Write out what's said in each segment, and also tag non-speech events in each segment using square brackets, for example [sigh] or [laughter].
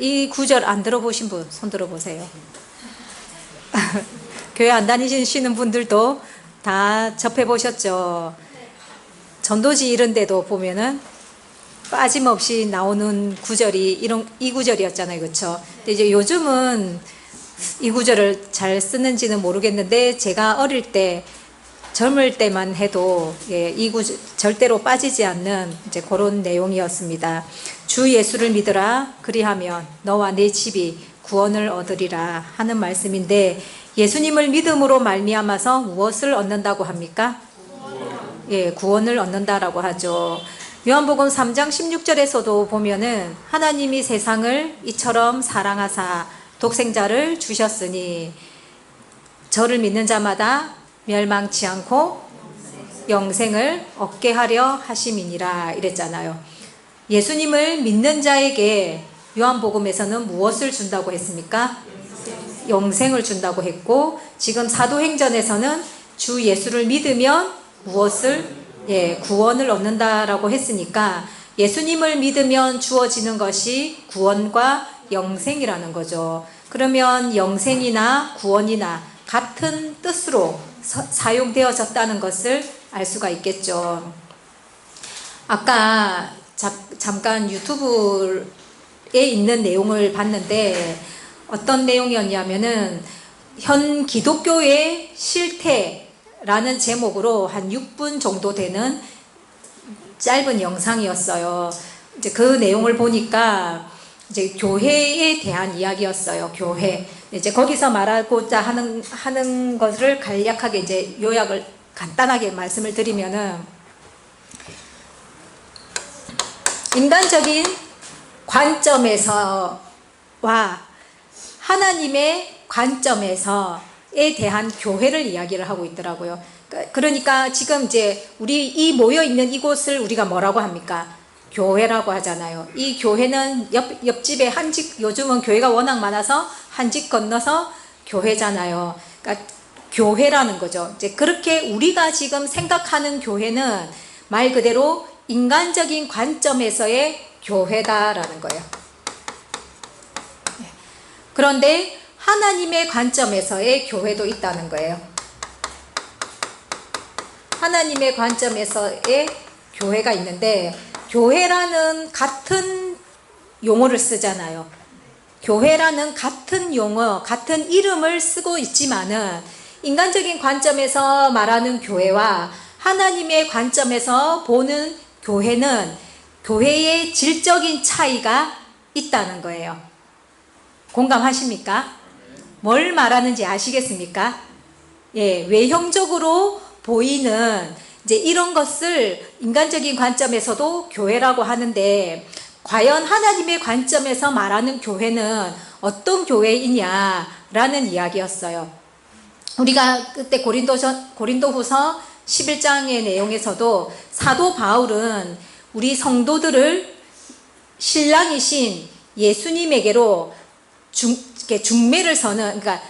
이 구절 안 들어보신 분 손 들어보세요. [laughs] 교회 안 다니시는 분들도 다 접해 보셨죠. 전도지 이런 데도 보면은 빠짐없이 나오는 구절이 이런 이 구절이었잖아요. 그렇죠? 근데 이제 요즘은 이 구절을 잘 쓰는지는 모르겠는데 제가 어릴 때 젊을 때만 해도 예, 이 구절 절대로 빠지지 않는 이제 그런 내용이었습니다. 주 예수를 믿으라 그리하면 너와 내 집이 구원을 얻으리라 하는 말씀인데 예수님을 믿음으로 말미암아서 무엇을 얻는다고 합니까? 예, 구원을 얻는다라고 하죠. 요한복음 3장 16절에서도 보면은 하나님이 세상을 이처럼 사랑하사 독생자를 주셨으니 저를 믿는 자마다 멸망치 않고 영생을 얻게 하려 하심이니라 이랬잖아요. 예수님을 믿는 자에게 요한복음에서는 무엇을 준다고 했습니까? 영생을 준다고 했고 지금 사도행전에서는 주 예수를 믿으면 무엇을 예, 구원을 얻는다라고 했으니까 예수님을 믿으면 주어지는 것이 구원과 영생이라는 거죠. 그러면 영생이나 구원이나 같은 뜻으로 서- 사용되어졌다는 것을 알 수가 있겠죠. 아까 자- 잠깐 유튜브에 있는 내용을 봤는데 어떤 내용이었냐면은 현 기독교의 실태라는 제목으로 한 6분 정도 되는 짧은 영상이었어요. 이제 그 내용을 보니까 이제 교회에 대한 이야기였어요. 교회. 이제 거기서 말하고자 하는 하는 것을 간략하게 이제 요약을 간단하게 말씀을 드리면은 인간적인 관점에서와 하나님의 관점에서에 대한 교회를 이야기를 하고 있더라고요. 그- 그러니까 지금 이제 우리 이 모여 있는 이곳을 우리가 뭐라고 합니까? 교회라고 하잖아요. 이 교회는 옆 옆집에 한 집 요즘은 교회가 워낙 많아서 한 집 건너서 교회잖아요. 그러니까 교회라는 거죠. 이제 그렇게 우리가 지금 생각하는 교회는 말 그대로 인간적인 관점에서의 교회다라는 거예요. 그런데 하나님의 관점에서의 교회도 있다는 거예요. 하나님의 관점에서의 교회가 있는데 교회라는 같은 용어를 쓰잖아요. 교회라는 같은 용어, 같은 이름을 쓰고 있지만은 인간적인 관점에서 말하는 교회와 하나님의 관점에서 보는 교회는 교회의 질적인 차이가 있다는 거예요. 공감하십니까? 뭘 말하는지 아시겠습니까? 예, 외형적으로 보이는 이제 이런 것을 인간적인 관점에서도 교회라고 하는데 과연 하나님의 관점에서 말하는 교회는 어떤 교회이냐라는 이야기였어요. 우리가 그때 고린도전 고린도후서 11장의 내용에서도 사도 바울은 우리 성도들을 신랑이신 예수님에게로 중, 중매를 서는 그러니까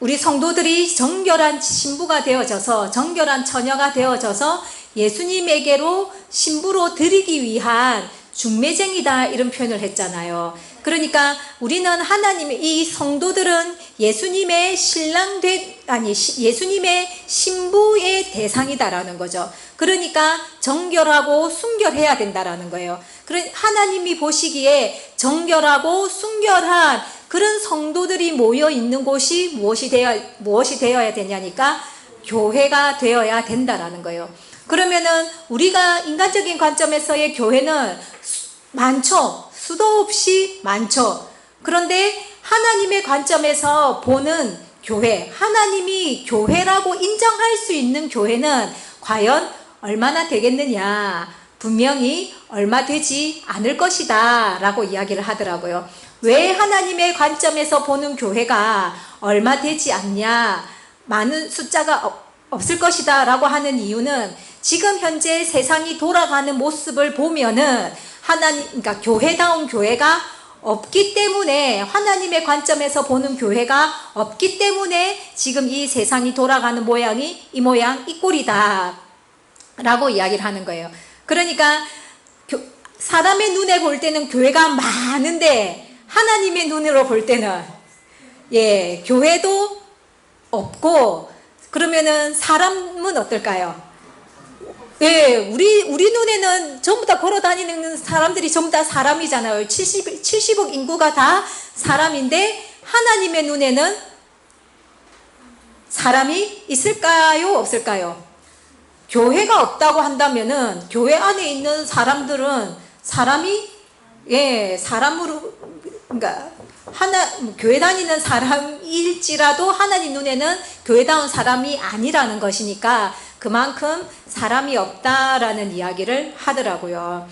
우리 성도들이 정결한 신부가 되어져서 정결한 처녀가 되어져서 예수님에게로 신부로 드리기 위한 중매쟁이다 이런 표현을 했잖아요. 그러니까 우리는 하나님의 이 성도들은 예수님의 신랑 된 아니 시- 예수님의 신부의 대상이다라는 거죠. 그러니까 정결하고 순결해야 된다라는 거예요. 그러 하나님이 보시기에 정결하고 순결한 그런 성도들이 모여 있는 곳이 무엇이 되어 무엇이 되어야 되냐니까 교회가 되어야 된다라는 거예요. 그러면은 우리가 인간적인 관점에서의 교회는 수- 많죠. 수도 없이 많죠. 그런데 하나님의 관점에서 보는 교회, 하나님이 교회라고 인정할 수 있는 교회는 과연 얼마나 되겠느냐? 분명히 얼마 되지 않을 것이다. 라고 이야기를 하더라고요. 왜 하나님의 관점에서 보는 교회가 얼마 되지 않냐? 많은 숫자가 없- 없을 것이다. 라고 하는 이유는 지금 현재 세상이 돌아가는 모습을 보면은 하나님, 그러니까 교회다운 교회가 없기 때문에 하나님의 관점에서 보는 교회가 없기 때문에 지금 이 세상이 돌아가는 모양이 이 모양 이 꼴이다 라고 이야기를 하는 거예요. 그러니까 교- 사람의 눈에 볼 때는 교회가 많은데 하나님의 눈으로 볼 때는 예, 교회도 없고 그러면은 사람은 어떨까요? 예, 우리 우리 눈에는 전부 다 걸어 다니는 사람들이 전부 다 사람이잖아요. 70 70억 인구가 다 사람인데 하나님의 눈에는 사람이 있을까요, 없을까요? 교회가 없다고 한다면은 교회 안에 있는 사람들은 사람이 예 사람으로 그러니까 하나 뭐 교회 다니는 사람일지라도 하나님 눈에는 교회다운 사람이 아니라는 것이니까 그만큼 사람이 없다라는 이야기를 하더라고요.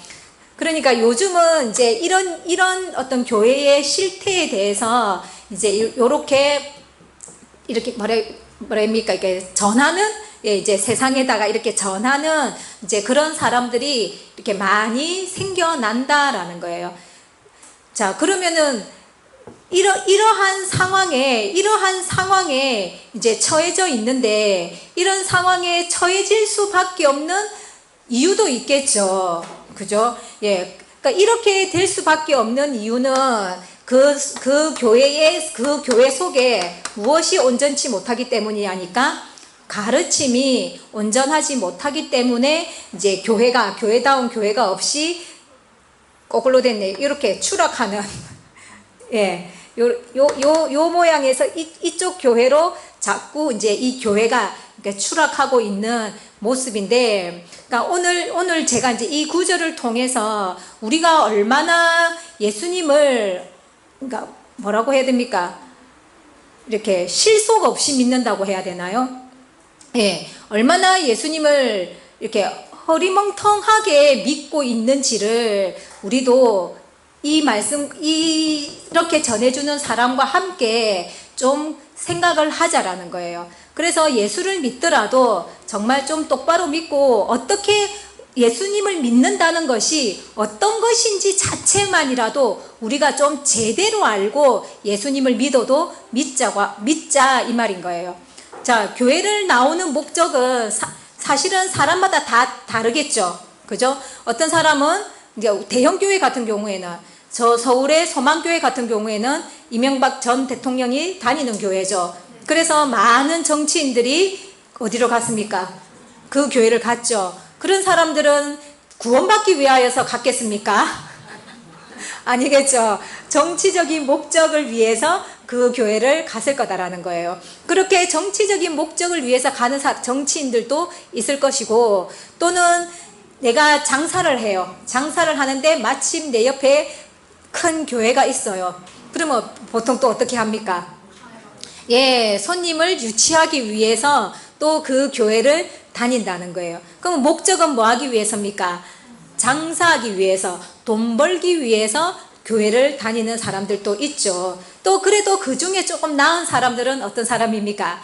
그러니까 요즘은 이제 이런 이런 어떤 교회의 실태에 대해서 이제 요렇게 이렇게 뭐라 뭐랍니까 이렇게 전하는 예, 이제 세상에다가 이렇게 전하는 이제 그런 사람들이 이렇게 많이 생겨난다라는 거예요. 자, 그러면은 이러 이러한 상황에 이러한 상황에 이제 처해져 있는데 이런 상황에 처해질 수밖에 없는 이유도 있겠죠. 그죠? 예. 그러니까 이렇게 될 수밖에 없는 이유는 그, 그 교회의, 그 교회 속에 무엇이 온전치 못하기 때문이 아니까 가르침이 온전하지 못하기 때문에 이제 교회가, 교회다운 교회가 없이 거꾸로 됐네. 이렇게 추락하는, [laughs] 예. 요, 요, 요, 요 모양에서 이, 이쪽 교회로 자꾸 이제 이 교회가 이렇게 추락하고 있는 모습인데, 그러니까 오늘, 오늘 제가 이제 이 구절을 통해서 우리가 얼마나 예수님을, 그러니까 뭐라고 해야 됩니까? 이렇게 실속 없이 믿는다고 해야 되나요? 예, 얼마나 예수님을 이렇게 허리멍텅하게 믿고 있는지를 우리도 이 말씀, 이, 이렇게 전해주는 사람과 함께 좀 생각을 하자라는 거예요. 그래서 예수를 믿더라도 정말 좀 똑바로 믿고 어떻게 예수님을 믿는다는 것이 어떤 것인지 자체만이라도 우리가 좀 제대로 알고 예수님을 믿어도 믿자고, 믿자 이 말인 거예요. 자, 교회를 나오는 목적은 사, 실은 사람마다 다 다르겠죠. 그죠? 어떤 사람은 대형 교회 같은 경우에는 저 서울의 소망교회 같은 경우에는 이명박 전 대통령이 다니는 교회죠. 그래서 많은 정치인들이 어디로 갔습니까? 그 교회를 갔죠. 그런 사람들은 구원받기 위하여서 갔겠습니까? [laughs] 아니겠죠. 정치적인 목적을 위해서 그 교회를 갔을 거다라는 거예요. 그렇게 정치적인 목적을 위해서 가는 정치인들도 있을 것이고 또는 내가 장사를 해요. 장사를 하는데 마침 내 옆에 큰 교회가 있어요. 그러면 보통 또 어떻게 합니까? 예, 손님을 유치하기 위해서 또 그 교회를 다닌다는 거예요. 그럼 목적은 뭐 하기 위해서입니까? 장사하기 위해서, 돈 벌기 위해서 교회를 다니는 사람들도 있죠. 또 그래도 그 중에 조금 나은 사람들은 어떤 사람입니까?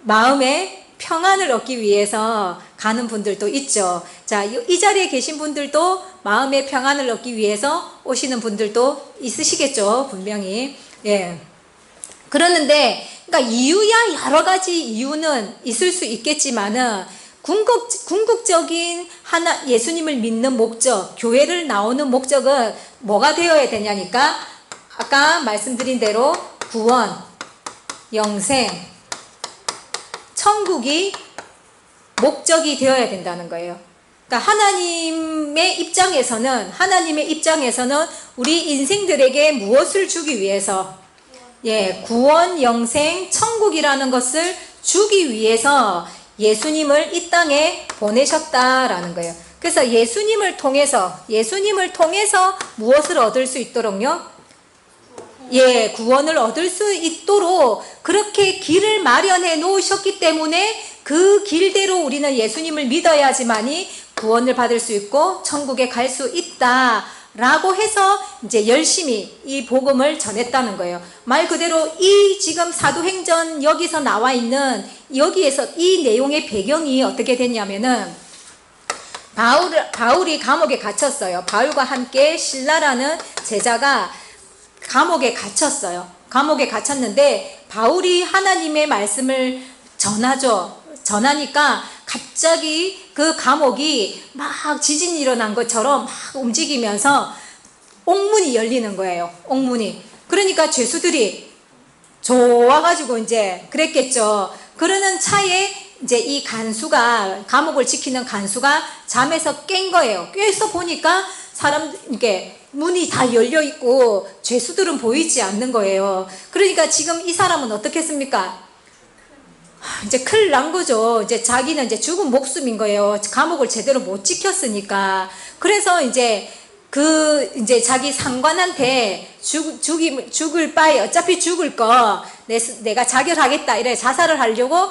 마음에 평안을 얻기 위해서 가는 분들도 있죠. 자, 이 자리에 계신 분들도 마음의 평안을 얻기 위해서 오시는 분들도 있으시겠죠. 분명히. 예. 그러는데, 그러니까 이유야 여러 가지 이유는 있을 수 있겠지만은, 궁극, 궁극적인 하나, 예수님을 믿는 목적, 교회를 나오는 목적은 뭐가 되어야 되냐니까, 아까 말씀드린 대로 구원, 영생, 천국이 목적이 되어야 된다는 거예요. 그러니까 하나님의 입장에서는 하나님의 입장에서는 우리 인생들에게 무엇을 주기 위해서 예, 구원, 영생, 천국이라는 것을 주기 위해서 예수님을 이 땅에 보내셨다라는 거예요. 그래서 예수님을 통해서 예수님을 통해서 무엇을 얻을 수 있도록요? 예, 구원을 얻을 수 있도록 그렇게 길을 마련해 놓으셨기 때문에 그 길대로 우리는 예수님을 믿어야지만이 구원을 받을 수 있고 천국에 갈 수 있다. 라고 해서 이제 열심히 이 복음을 전했다는 거예요. 말 그대로 이 지금 사도행전 여기서 나와 있는 여기에서 이 내용의 배경이 어떻게 됐냐면은 바울, 바울이 감옥에 갇혔어요. 바울과 함께 신라라는 제자가 감옥에 갇혔어요. 감옥에 갇혔는데 바울이 하나님의 말씀을 전하죠. 전하니까 갑자기 그 감옥이 막 지진이 일어난 것처럼 막 움직이면서 옥문이 열리는 거예요. 옥문이. 그러니까 죄수들이 좋아가지고 이제 그랬겠죠. 그러는 차에 이제 이 간수가 감옥을 지키는 간수가 잠에서 깬 거예요. 깨서 보니까 사람 이게 문이 다 열려 있고 죄수들은 보이지 않는 거예요. 그러니까 지금 이 사람은 어떻겠습니까? 하, 이제 큰일 난 거죠. 이제 자기는 이제 죽은 목숨인 거예요. 감옥을 제대로 못 지켰으니까. 그래서 이제 그 이제 자기 상관한테 죽, 죽이, 죽을 바에 어차피 죽을 거 내, 내가 자결하겠다 이래 자살을 하려고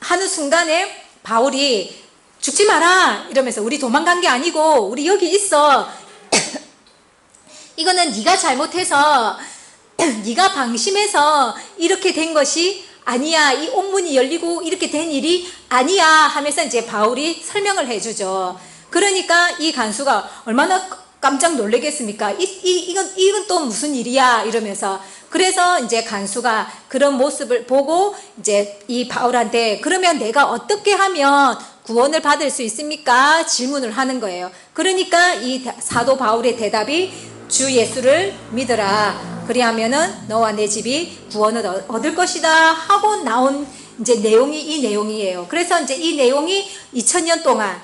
하는 순간에 바울이 죽지 마라 이러면서 우리 도망간 게 아니고 우리 여기 있어 이거는 네가 잘못해서 [clears throat] 네가 방심해서 이렇게 된 것이 아니야 이 옥문이 열리고 이렇게 된 일이 아니야 하면서 이제 바울이 설명을 해주죠. 그러니까 이 간수가 얼마나 깜짝 놀라겠습니까? 이, 이, 이건, 이건 또 무슨 일이야? 이러면서. 그래서 이제 간수가 그런 모습을 보고 이제 이 바울한테 그러면 내가 어떻게 하면 구원을 받을 수 있습니까? 질문을 하는 거예요. 그러니까 이 사도 바울의 대답이 주 예수를 믿어라. 그리하면은 너와 내 집이 구원을 얻- 얻을 것이다 하고 나온 이제 내용이 이 내용이에요. 그래서 이제 이 내용이 2000년 동안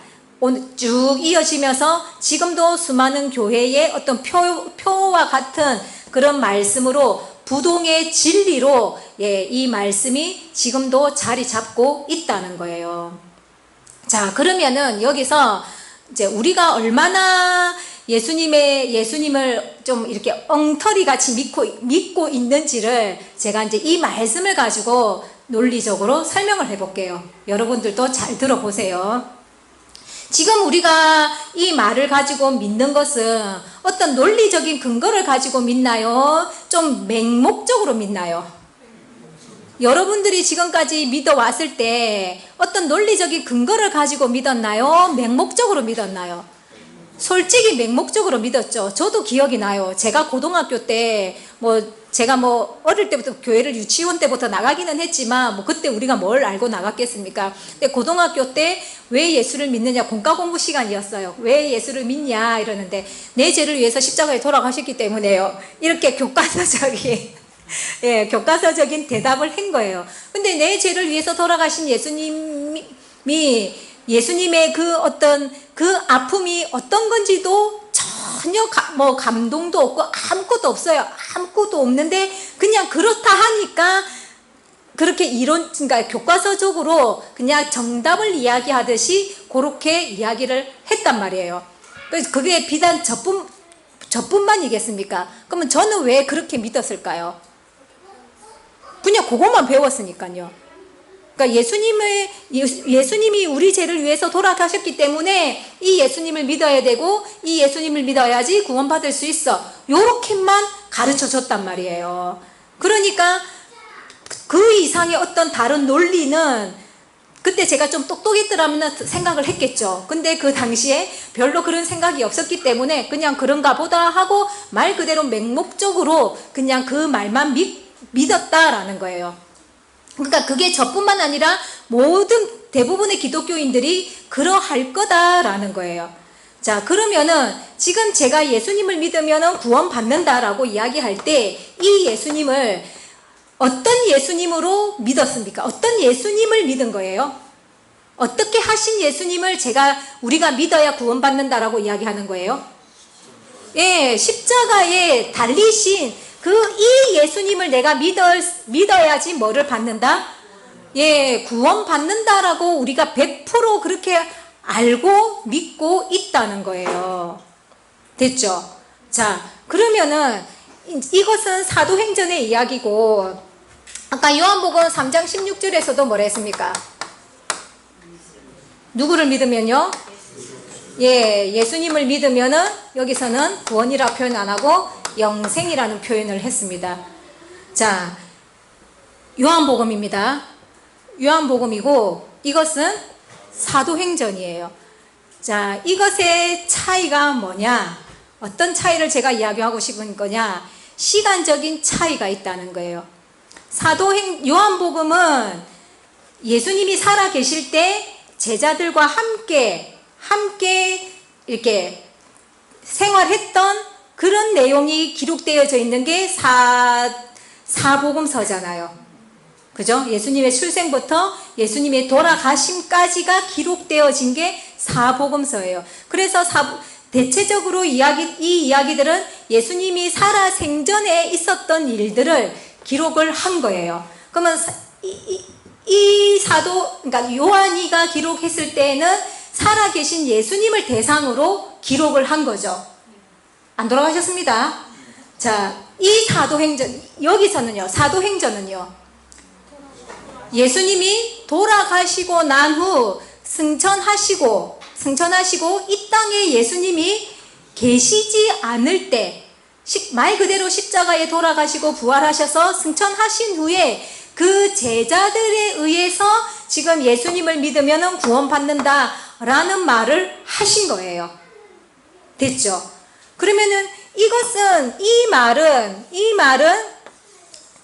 쭉 이어지면서 지금도 수많은 교회의 어떤 표, 표와 같은 그런 말씀으로 부동의 진리로 예, 이 말씀이 지금도 자리 잡고 있다는 거예요. 자, 그러면은 여기서 이제 우리가 얼마나 예수님의 예수님을 좀 이렇게 엉터리 같이 믿고 믿고 있는지를 제가 이제 이 말씀을 가지고 논리적으로 설명을 해 볼게요. 여러분들도 잘 들어보세요. 지금 우리가 이 말을 가지고 믿는 것은 어떤 논리적인 근거를 가지고 믿나요? 좀 맹목적으로 믿나요? 여러분들이 지금까지 믿어왔을 때 어떤 논리적인 근거를 가지고 믿었나요? 맹목적으로 믿었나요? 솔직히 맹목적으로 믿었죠. 저도 기억이 나요. 제가 고등학교 때 뭐 제가 뭐 어릴 때부터 교회를 유치원 때부터 나가기는 했지만 뭐 그때 우리가 뭘 알고 나갔겠습니까? 근데 고등학교 때 왜 예수를 믿느냐 공과 공부 시간이었어요. 왜 예수를 믿냐 이러는데 내 죄를 위해서 십자가에 돌아가셨기 때문에요. 이렇게 교과서적인 [laughs] 예, 교과서적인 대답을 한 거예요. 근데 내 죄를 위해서 돌아가신 예수님이 예수님의 그 어떤 그 아픔이 어떤 건지도 전혀 가, 뭐 감동도 없고 아무것도 없어요. 아무것도 없는데 그냥 그렇다 하니까 그렇게 이론, 그러니까 교과서적으로 그냥 정답을 이야기하듯이 그렇게 이야기를 했단 말이에요. 그래서 그게 비단 저뿐, 저뿐만이겠습니까? 그러면 저는 왜 그렇게 믿었을까요? 그냥 그것만 배웠으니까요. 그러니까 예수님의 예수- 예수 님이 우리 죄를 위해서 돌아가셨기 때문에 이 예수님을 믿어야 되고 이 예수님을 믿어야지 구원받을 수 있어. 요렇게만 가르쳐 줬단 말이에요. 그러니까 그 이상의 어떤 다른 논리는 그때 제가 좀 똑똑했더라면 생각을 했겠죠. 근데 그 당시에 별로 그런 생각이 없었기 때문에 그냥 그런가 보다 하고 말 그대로 맹목적으로 그냥 그 말만 믿, 믿었다라는 거예요. 그러니까 그게 저뿐만 아니라 모든 대부분의 기독교인들이 그러할 거다라는 거예요. 자, 그러면은 지금 제가 예수님을 믿으면은 구원받는다라고 이야기할 때 이 예수님을 어떤 예수님으로 믿었습니까? 어떤 예수님을 믿은 거예요? 어떻게 하신 예수님을 제가 우리가 믿어야 구원받는다라고 이야기하는 거예요? 예, 십자가에 달리신 그 이 예수님을 내가 믿어, 믿어야지 뭐를 받는다? 예, 구원 받는다라고 우리가 100% 그렇게 알고 믿고 있다는 거예요. 됐죠? 자, 그러면은 이- 이것은 사도행전의 이야기고 아까 요한복음 3장 16절에서도 뭐라 했습니까? 누구를 믿으면요? 예, 예수님을 믿으면은 여기서는 구원이라 표현 안 하고 영생이라는 표현을 했습니다. 자, 요한복음입니다. 요한복음이고 이것은 사도행전이에요. 자, 이것의 차이가 뭐냐? 어떤 차이를 제가 이야기하고 싶은 거냐? 시간적인 차이가 있다는 거예요. 사도행 요한복음은 예수님이 살아 계실 때 제자들과 함께 함께 이렇게 생활했던 그런 내용이 기록되어져 있는 게 사, 사복음서잖아요. 그죠? 예수님의 출생부터 예수님의 돌아가심까지가 기록되어진 게 사복음서예요. 그래서 사, 대체적으로 이야기, 이 이야기들은 예수님이 살아 생전에 있었던 일들을 기록을 한 거예요. 그러면 사- 이, 이, 이 사도, 그러니까 요한이가 기록했을 때에는 살아 계신 예수님을 대상으로 기록을 한 거죠. 안 돌아가셨습니다. 자, 이 사도행전, 여기서는요, 사도행전은요, 예수님이 돌아가시고 난 후 승천하시고 승천하시고 이 땅에 예수님이 계시지 않을 때 십- 말 그대로 십자가에 돌아가시고 부활하셔서 승천하신 후에 그 제자들에 의해서 지금 예수님을 믿으면 구원받는다라는 말을 하신 거예요. 됐죠? 그러면은 이것은 이 말은 이 말은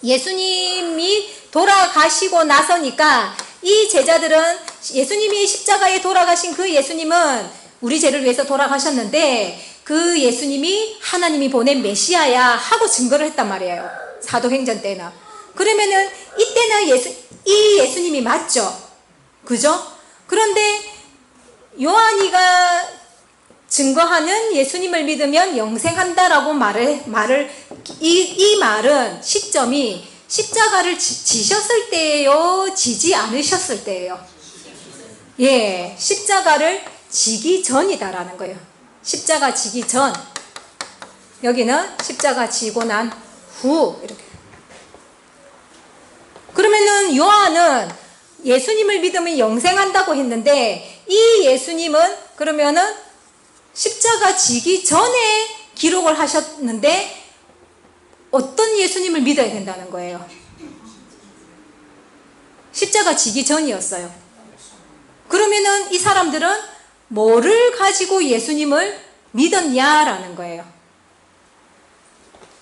예수님이 돌아가시고 나서니까 이 제자들은 예수님이 십자가에 돌아가신 그 예수님은 우리 죄를 위해서 돌아가셨는데 그 예수님이 하나님이 보낸 메시아야 하고 증거를 했단 말이에요. 사도행전 때는. 그러면은 이때는 예수 이 예수님이 맞죠. 그죠? 그런데 요한이가 증거하는 예수님을 믿으면 영생한다라고 말을 말을 이, 이 말은 시점이 십자가를 지, 지셨을 때예요, 지지 않으셨을 때예요. 예, 십자가를 지기 전이다라는 거예요. 십자가 지기 전. 여기는 십자가 지고 난 후 이렇게. 그러면은 요한은 예수님을 믿으면 영생한다고 했는데 이 예수님은 그러면은 십자가 지기 전에 기록을 하셨는데 어떤 예수님을 믿어야 된다는 거예요. 십자가 지기 전이었어요. 그러면은 이 사람들은 뭐를 가지고 예수님을 믿었냐라는 거예요.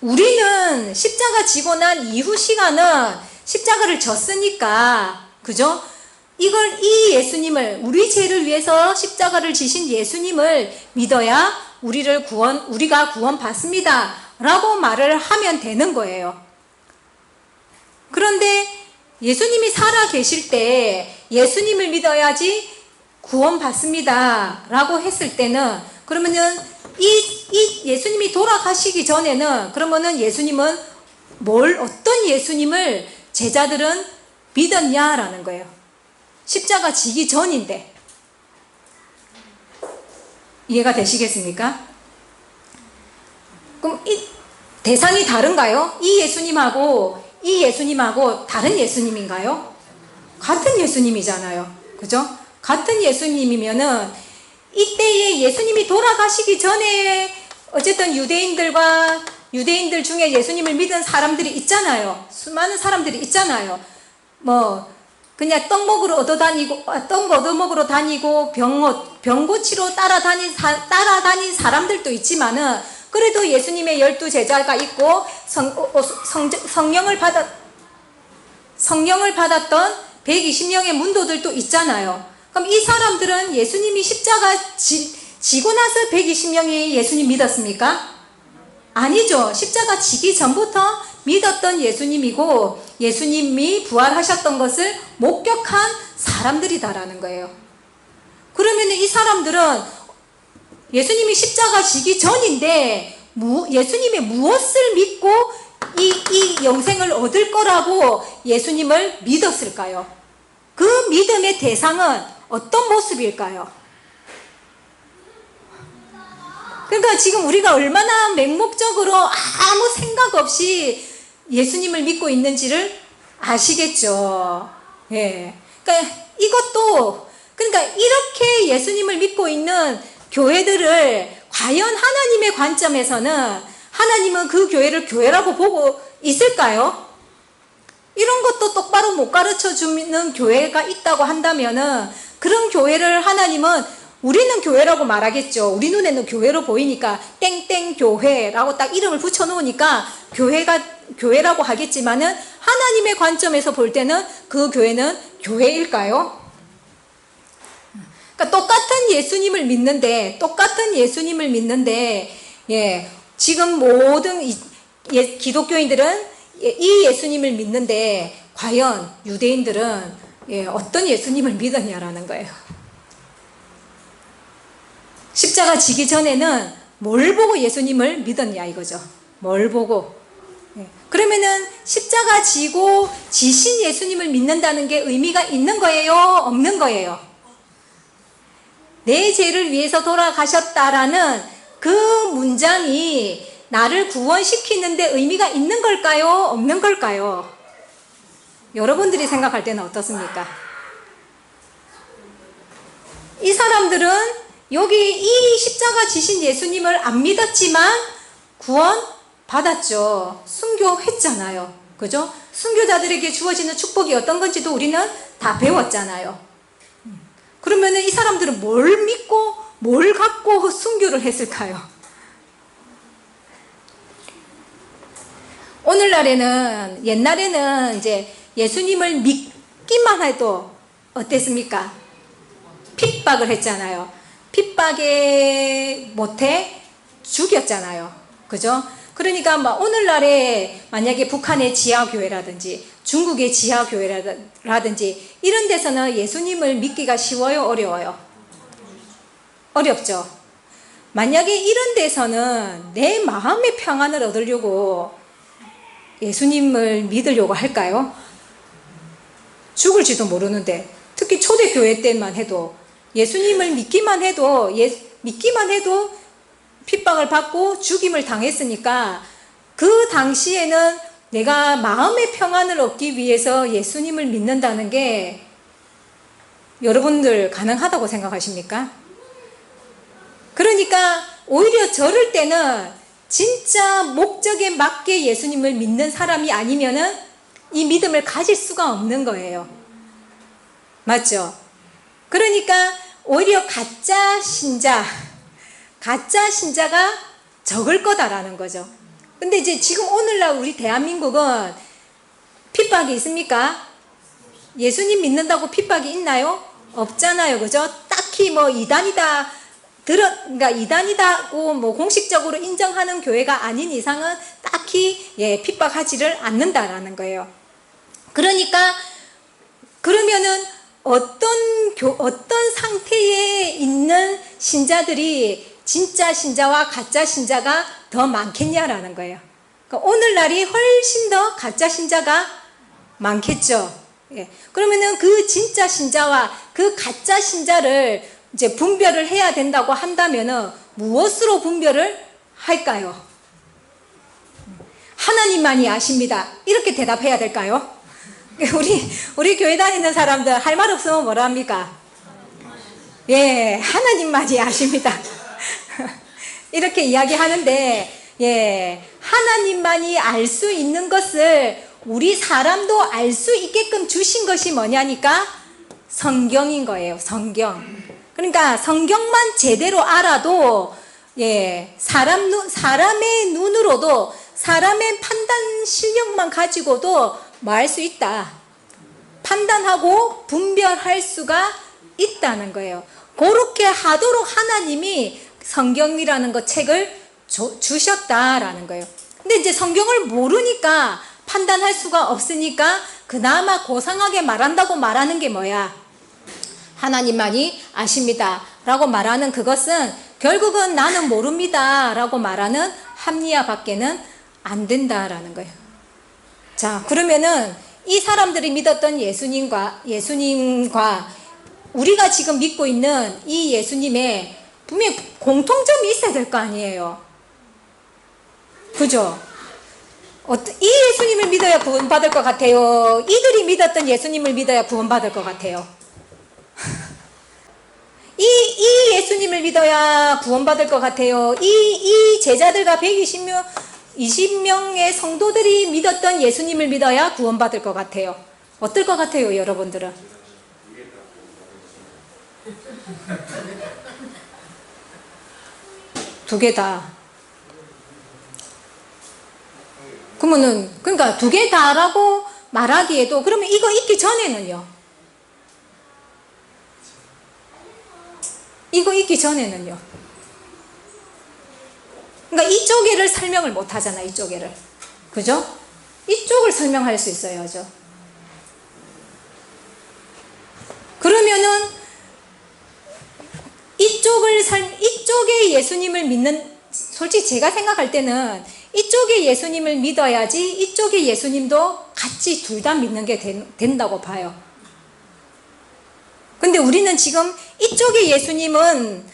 우리는 십자가 지고 난 이후 시간은 십자가를 졌으니까, 그죠? 이걸, 이 예수님을, 우리 죄를 위해서 십자가를 지신 예수님을 믿어야 우리를 구원, 우리가 구원받습니다. 라고 말을 하면 되는 거예요. 그런데 예수님이 살아 계실 때 예수님을 믿어야지 구원받습니다. 라고 했을 때는 그러면은 이, 이 예수님이 돌아가시기 전에는 그러면은 예수님은 뭘, 어떤 예수님을 제자들은 믿었냐라는 거예요. 십자가 지기 전인데. 이해가 되시겠습니까? 그럼 이 대상이 다른가요? 이 예수님하고 이 예수님하고 다른 예수님인가요? 같은 예수님이잖아요. 그죠? 같은 예수님이면은 이때에 예수님이 돌아가시기 전에 어쨌든 유대인들과 유대인들 중에 예수님을 믿은 사람들이 있잖아요. 수많은 사람들이 있잖아요. 뭐 그냥 떡 먹으러 얻어 다니고 아, 떡 얻어 먹으러 다니고 병, 병 고치러 따라다닌 사, 따라다닌 사람들도 있지만은 그래도 예수님의 열두 제자가 있고 성, 어, 어, 성, 성령을 받았 성령을 받았던 120명의 문도들도 있잖아요. 그럼 이 사람들은 예수님이 십자가 지, 지고 나서 120명이 예수님 믿었습니까? 아니죠. 십자가 지기 전부터 믿었던 예수님이고 예수님이 부활하셨던 것을 목격한 사람들이다라는 거예요. 그러면 이 사람들은 예수님이 십자가 지기 전인데 무, 예수님이 무엇을 믿고 이, 이 영생을 얻을 거라고 예수님을 믿었을까요? 그 믿음의 대상은 어떤 모습일까요? 그러니까 지금 우리가 얼마나 맹목적으로 아무 생각 없이 예수님을 믿고 있는지를 아시겠죠. 예. 그러니까 이것도 그러니까 이렇게 예수님을 믿고 있는 교회들을 과연 하나님의 관점에서는 하나님은 그 교회를 교회라고 보고 있을까요? 이런 것도 똑바로 못 가르쳐 주는 교회가 있다고 한다면은 그런 교회를 하나님은 우리는 교회라고 말하겠죠. 우리 눈에는 교회로 보이니까 땡땡 교회라고 딱 이름을 붙여 놓으니까 교회가 교회라고 하겠지만은 하나님의 관점에서 볼 때는 그 교회는 교회일까요? 그러니까 똑같은 예수님을 믿는데 똑같은 예수님을 믿는데 예 지금 모든 이- 예- 기독교인들은 예- 이 예수님을 믿는데 과연 유대인들은 예, 어떤 예수님을 믿었냐라는 거예요. 십자가 지기 전에는 뭘 보고 예수님을 믿었냐 이거죠. 뭘 보고. 예. 그러면은 십자가 지고 지신 예수님을 믿는다는 게 의미가 있는 거예요? 없는 거예요? 내 죄를 위해서 돌아가셨다라는 그 문장이 나를 구원시키는데 의미가 있는 걸까요? 없는 걸까요? 여러분들이 생각할 때는 어떻습니까? 이 사람들은 여기 이 십자가 지신 예수님을 안 믿었지만 구원 받았죠. 순교했잖아요. 그죠? 순교자들에게 주어지는 축복이 어떤 건지도 우리는 다 배웠잖아요. 음. 그러면은 이 사람들은 뭘 믿고 뭘 갖고 순교를 했을까요? 오늘날에는 옛날에는 이제 예수님을 믿기만 해도 어땠습니까? 핍박을 했잖아요. 핍박에 못해 죽였잖아요. 그죠? 그러니까 막 오늘날에 만약에 북한의 지하교회라든지 중국의 지하교회라든지 이런 데서는 예수님을 믿기가 쉬워요? 어려워요? 어렵죠? 만약에 이런 데서는 내 마음의 평안을 얻으려고 예수님을 믿으려고 할까요? 죽을지도 모르는데 특히 초대교회 때만 해도 예수님을 믿기만 해도 예, 믿기만 해도 핍박을 받고 죽임을 당했으니까 그 당시에는 내가 마음의 평안을 얻기 위해서 예수님을 믿는다는 게 여러분들 가능하다고 생각하십니까? 그러니까 오히려 저럴 때는 진짜 목적에 맞게 예수님을 믿는 사람이 아니면은 이 믿음을 가질 수가 없는 거예요. 맞죠? 그러니까 오히려 가짜 신자, 가짜 신자가 적을 거다라는 거죠. 근데 이제 지금 오늘날 우리 대한민국은 핍박이 있습니까? 예수님 믿는다고 핍박이 있나요? 없잖아요. 그죠? 딱히 뭐 이단이다, 들어, 그러니까 이단이다고 뭐 공식적으로 인정하는 교회가 아닌 이상은 딱히 예, 핍박하지를 않는다라는 거예요. 그러니까 그러면은 어떤 교, 어떤 상태에 있는 신자들이 진짜 신자와 가짜 신자가 더 많겠냐라는 거예요. 그러니까 오늘날이 훨씬 더 가짜 신자가 많겠죠. 예. 그러면은 그 진짜 신자와 그 가짜 신자를 이제 분별을 해야 된다고 한다면은 무엇으로 분별을 할까요? 하나님만이 아십니다. 이렇게 대답해야 될까요? [laughs] 우리 우리 교회 다니는 사람들 할 말 없으면 뭐라 합니까? 예, 하나님만이 아십니다. 이렇게 이야기하는데 예, 하나님만이 알 수 있는 것을 우리 사람도 알 수 있게끔 주신 것이 뭐냐니까 성경인 거예요. 성경. 그러니까 성경만 제대로 알아도 예, 사람 눈 사람의 눈으로도 사람의 판단 실력만 가지고도 뭐 할 수 있다. 판단하고 분별할 수가 있다는 거예요. 그렇게 하도록 하나님이 성경이라는 것 책을 주, 주셨다라는 거예요. 근데 이제 성경을 모르니까 판단할 수가 없으니까 그나마 고상하게 말한다고 말하는 게 뭐야? 하나님만이 아십니다. 라고 말하는 그것은 결국은 나는 모릅니다. 라고 말하는 합리화 밖에는 안 된다라는 거예요. 자, 그러면은 이 사람들이 믿었던 예수님과, 예수님과 우리가 지금 믿고 있는 이 예수님의 분명히 공통점이 있어야 될 거 아니에요. 그죠? 이 예수님을 믿어야 구원받을 것 같아요. 이들이 믿었던 예수님을 믿어야 구원받을 것 같아요. [laughs] 이, 이 예수님을 믿어야 구원받을 것 같아요. 이, 이 제자들과 120명, 20명의 성도들이 믿었던 예수님을 믿어야 구원받을 것 같아요. 어떨 것 같아요, 여러분들은? [laughs] 두 개 다. 그러면은, 그러니까 두 개 다라고 말하기에도, 그러면 이거 있기 전에는요? 이거 있기 전에는요? 그러니까 이쪽에를 설명을 못 하잖아, 이쪽에를. 그죠? 이쪽을 설명할 수 있어야죠. 그러면은 이쪽을 살 이쪽에 예수님을 믿는 솔직히 제가 생각할 때는 이쪽에 예수님을 믿어야지 이쪽에 예수님도 같이 둘 다 믿는 게 된, 된다고 봐요. 근데 우리는 지금 이쪽에 예수님은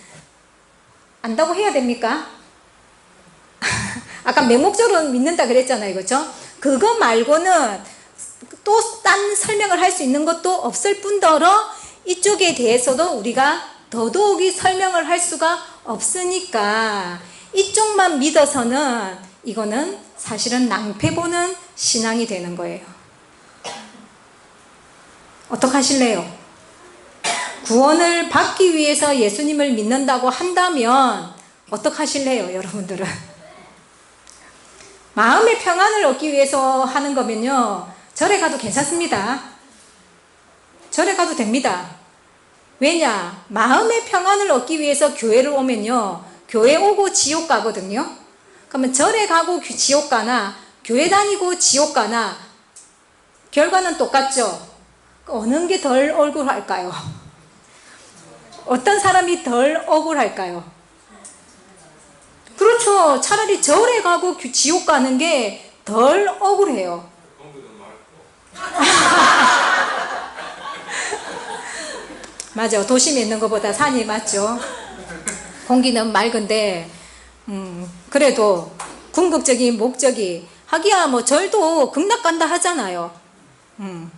안다고 해야 됩니까? [laughs] 아까 맹목적으로 믿는다 그랬잖아요. 그렇죠? 그거 말고는 또 딴 설명을 할 수 있는 것도 없을 뿐더러 이쪽에 대해서도 우리가 더더욱이 설명을 할 수가 없으니까 이쪽만 믿어서는 이거는 사실은 낭패 보는 신앙이 되는 거예요. 어떡하실래요? 구원을 받기 위해서 예수님을 믿는다고 한다면 어떡하실래요, 여러분들은? 마음의 평안을 얻기 위해서 하는 거면요, 절에 가도 괜찮습니다. 절에 가도 됩니다. 왜냐? 마음의 평안을 얻기 위해서 교회를 오면요, 교회 오고 지옥 가거든요. 그러면 절에 가고 지옥 가나, 교회 다니고 지옥 가나, 결과는 똑같죠? 어느 게 덜 억울할까요? 어떤 사람이 덜 억울할까요? 그렇죠. 차라리 절에 가고 지옥 가는 게 덜 억울해요. [laughs] 맞아. 도심에 있는 것보다 산이 맞죠. 공기는 맑은데, 음, 그래도 궁극적인 목적이, 하기야 뭐 절도 극락 간다 하잖아요. 음.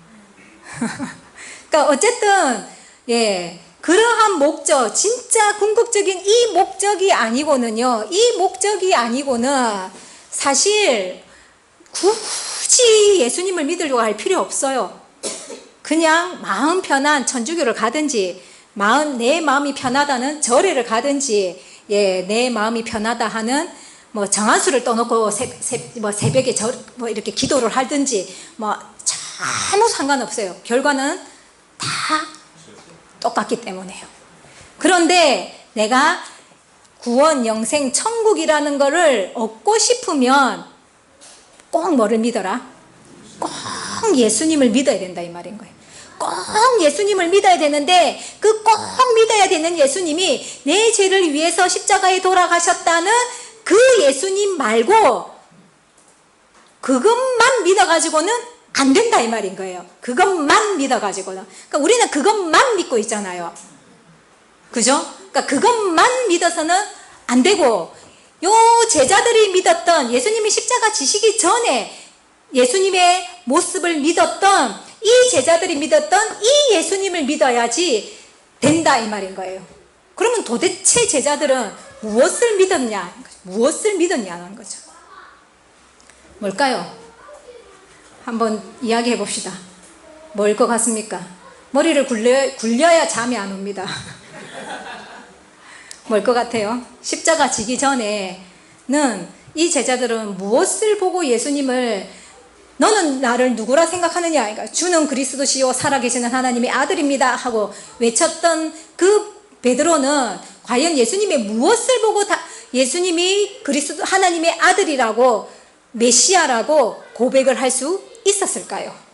[laughs] 그러니까 어쨌든, 예, 그러한 목적, 진짜 궁극적인 이 목적이 아니고는요, 이 목적이 아니고는 사실 굳이 예수님을 믿으려고 할 필요 없어요. 그냥 마음 편한 천주교를 가든지, 마음, 내 마음이 편하다는 절에를 가든지, 예, 내 마음이 편하다 하는 뭐 정한수를 떠놓고 새, 새, 뭐 새벽에 절, 뭐 이렇게 기도를 하든지, 뭐 아무 상관없어요. 결과는 다 똑같기 때문에요. 그런데 내가 구원, 영생, 천국이라는 것을 얻고 싶으면 꼭 뭐를 믿어라? 꼭 예수님을 믿어야 된다 이 말인 거예요. 꼭 예수님을 믿어야 되는데 그 꼭 믿어야 되는 예수님이 내 죄를 위해서 십자가에 돌아가셨다는 그 예수님 말고 그것만 믿어가지고는 안 된다 이 말인 거예요. 그것만 믿어가지고는. 그러니까 우리는 그것만 믿고 있잖아요. 그죠? 그러니까 그것만 믿어서는 안 되고 요 제자들이 믿었던 예수님이 십자가 지시기 전에 예수님의 모습을 믿었던 이 제자들이 믿었던 이 예수님을 믿어야지 된다 이 말인 거예요. 그러면 도대체 제자들은 무엇을 믿었냐? 무엇을 믿었냐는 거죠. 뭘까요? 한번 이야기해 봅시다. 뭘 것 같습니까? 머리를 굴려, 굴려야 잠이 안 옵니다. [laughs] 뭘 것 같아요? 십자가 지기 전에는 이 제자들은 무엇을 보고 예수님을 너는 나를 누구라 생각하느냐? 그러니까 주는 그리스도시요 살아계시는 하나님의 아들입니다 하고 외쳤던 그 베드로는 과연 예수님의 무엇을 보고 다 예수님이 그리스도 하나님의 아들이라고 메시아라고 고백을 할 수 있었을까요?